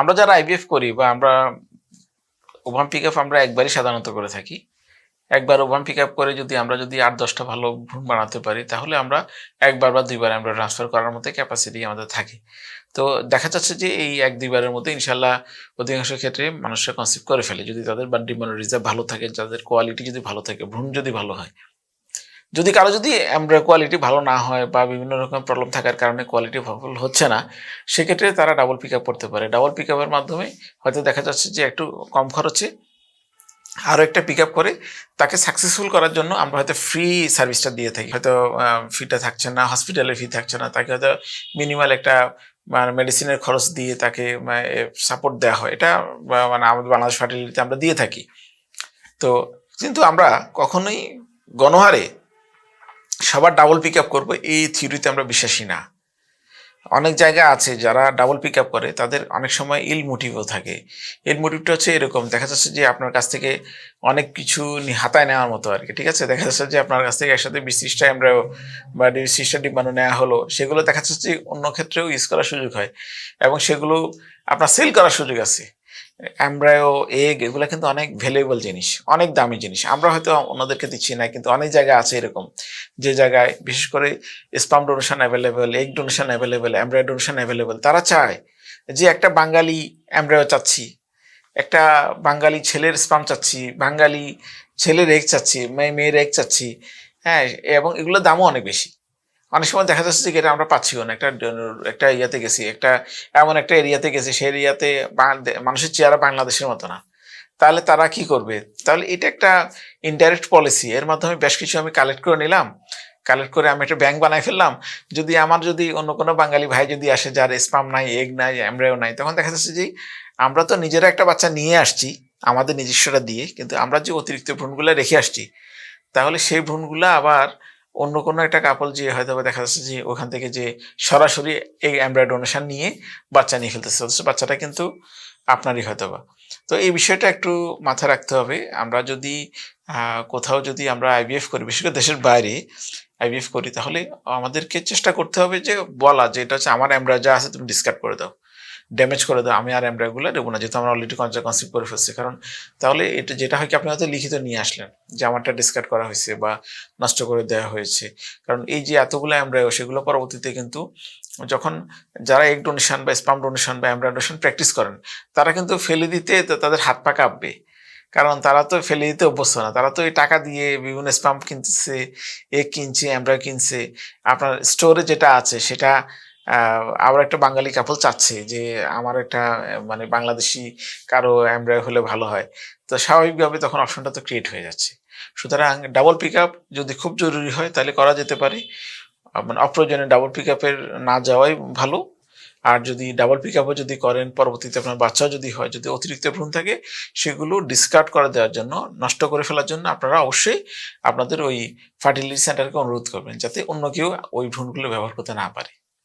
আমরা যারা আইভিএফ করি বা আমরা ওভাম পিক আপ আমরা একবারই সাধারণত করে থাকি। একবার ওভাম পিক আপ করে যদি আমরা যদি আট, দশটা ভালো ভ্রূণ বানাতে পারি, তাহলে আমরা একবার বা দুইবার আমরা ট্রান্সফার করার মতো ক্যাপাসিটি আমাদের থাকে। তো দেখা যাচ্ছে যে এই এক, দুইবারের মধ্যে ইনশাল্লাহ অধিকাংশ ক্ষেত্রে মানুষরা কনসিভ করে ফেলে। যদি তাদের বা ডিমান্ড রিজার্ভ ভালো থাকে, যাদের কোয়ালিটি যদি ভালো থাকে, ভ্রূণ যদি ভালো হয় যদি কারও যদি আমরা কোয়ালিটি ভালো না হয় বা বিভিন্ন রকম প্রবলেম থাকার কারণে কোয়ালিটি ভালো হচ্ছে না, সেক্ষেত্রে তারা ডাবল পিক আপ করতে পারে। ডাবল পিক আপের মাধ্যমে হয়তো দেখা যাচ্ছে যে একটু কম খরচে আরও একটা পিক আপ করে, তাকে সাকসেসফুল করার জন্য আমরা হয়তো ফ্রি সার্ভিসটা দিয়ে থাকি। হয়তো ফিটা থাকছে না হসপিটালের ফি থাকছে না, তাকে হয়তো মিনিমাল একটা মানে মেডিসিনের খরচ দিয়ে তাকে সাপোর্ট দেওয়া হয়। এটা মানে আমাদের বাংলাদেশ ফার্টিলিটিতে আমরা দিয়ে থাকি। তো, কিন্তু আমরা কখনোই গণহারে সবার ডাবল পিক আপ করব, এই থিওরিতে আমরা বিশ্বাসী না। অনেক জায়গা আছে যারা ডাবল পিক আপ করে, তাদের অনেক সময় ইল মোটিভও থাকে। ইল মোটিভটা হচ্ছে এরকম, দেখা যাচ্ছে যে আপনার কাছ থেকে অনেক কিছু হাতায় নেওয়ার মতো আর কি, ঠিক আছে? দেখা যাচ্ছে যে আপনার কাছ থেকে একসাথে বিশিষ্টা এমব্রায়ো বা বিশিষ্টা ডিম্বাণু নেওয়া হলো, সেগুলো দেখা যাচ্ছে যে অন্য ক্ষেত্রেও ইউজ করার সুযোগ হয় এবং সেগুলো আপনার সেল করার সুযোগ আছে। অ্যামব্রায়ো এগ এগুলো কিন্তু অনেক ভ্যালুয়েবল জিনিস, অনেক দামি জিনিস। আমরা হয়তো ওনাদেরকে দিচ্ছি না, কিন্তু অনেক জায়গা আছে এরকম। যে জায়গায় বিশেষ করে sperm donation available egg donation available embryo donation available তারা চায় যে একটা বাঙালি অ্যামব্রায়ো চাচ্ছি, একটা বাঙালি ছেলের স্পাম চাচ্ছি, বাঙালি ছেলের এগ চাচ্ছি মেয়ে মেয়ের এগ চাচ্ছি হ্যাঁ এবং এগুলোর দামও অনেক বেশি। অনেক সময় দেখা যাচ্ছে যে এটা আমরা পাচ্ছিও না। একটা একটা ইয়াতে গেছি, একটা এমন একটা এরিয়াতে গেছি, সেই এরিয়াতে মানুষের চেহারা বাংলাদেশের মতো না। তাহলে তারা কি করবে? তাহলে এটা একটা ইনডাইরেক্ট পলিসি এর মাধ্যমে বেশ কিছু আমি কালেক্ট করে নিলাম। কালেক্ট করে আমি একটা ব্যাংক বানাই ফেললাম। যদি আমার যদি অন্য কোনো বাঙালি ভাই যদি আসে যার স্পাম নাই এগ নাই অ্যামব্রায়ো নাই, তখন দেখা যাচ্ছে যে আমরা তো নিজেরা একটা বাচ্চা নিয়ে আসছি, আমাদের নিজস্বটা দিয়ে, কিন্তু আমরা যে অতিরিক্ত ভ্রূণগুলো রেখে আসছি, তাহলে সেই ভ্রূণগুলো আবার অন্য কোনো একটা কাপল যে হয়তো দেখা যাচ্ছে যে ওখান থেকে যে সরাসরি এই অ্যামব্রায়ো ডোনেশন নিয়ে বাচ্চা নিয়ে ফেলতেছে অথচ বাচ্চাটা কিন্তু আপনারই হয়তো বা তো এই বিষয়টা একটু মাথায় রাখতে হবে। আমরা যদি কোথাও যদি আমরা আইভিএফ করি, বিশেষ করে দেশের বাইরে আইভিএফ করি, তাহলে আমাদেরকে চেষ্টা করতে হবে যে বলা যে এটা হচ্ছে আমার অ্যামব্রায়ো যা আছে তুমি ডিসকার্ড করে দাও। ড্যামেজ করে দাও আমি আর অ্যামব্রায়োগুলো দেবো না, যেহেতু আমরা অলরেডি কনসিভ করে ফেলছি। কারণ তাহলে এটা যেটা হয় কি, আপনি হয়তো লিখিত নিয়ে আসলেন যে আমারটা ডিসকার্ড করা হয়েছে বা নষ্ট করে দেওয়া হয়েছে। কারণ এই যে এতগুলো অ্যামব্রায়ো সেগুলো পরবর্তীতে কিন্তু যখন যারা এগ ডোনেশন বা স্পাম ডোনেশন বা অ্যামব্রায়ো ডোনেশন প্র্যাকটিস করেন, তারা কিন্তু ফেলে দিতে তাদের হাত পা কাঁপবে। কারণ তারা তো ফেলে দিতে অভ্যস্ত না, তারা তো এই টাকা দিয়ে বিভিন্ন স্পাম্প কিনতেছে এগ কিনছে অ্যামব্রায়ো কিনছে। আপনার স্টোরে যেটা আছে, সেটা আবার একটা বাঙালি কাপল চাচ্ছে যে আমার একটা মানে বাংলাদেশি কারও অ্যামব্রায়ো হলে ভালো হয়। তো স্বাভাবিকভাবে তখন অপশনটা তো ক্রিয়েট হয়ে যাচ্ছে। সুতরাং ডাবল পিক যদি খুব জরুরি হয় তাহলে করা যেতে পারে। মানে অপ্রয়োজনে ডাবল পিক না যাওয়াই ভালো। আর যদি ডাবল পিক আপও যদি করেন, পরবর্তীতে আপনার বাচ্চাও যদি হয়, যদি অতিরিক্ত ভ্রূণ থাকে, সেগুলো ডিসকার্ড করে দেওয়ার জন্য, নষ্ট করে ফেলার জন্য আপনারা অবশ্যই আপনাদের ওই ফার্টিলিটি সেন্টারকে অনুরোধ করবেন, যাতে অন্য কেউ ওই ভ্রূণগুলো ব্যবহার করতে না পারে।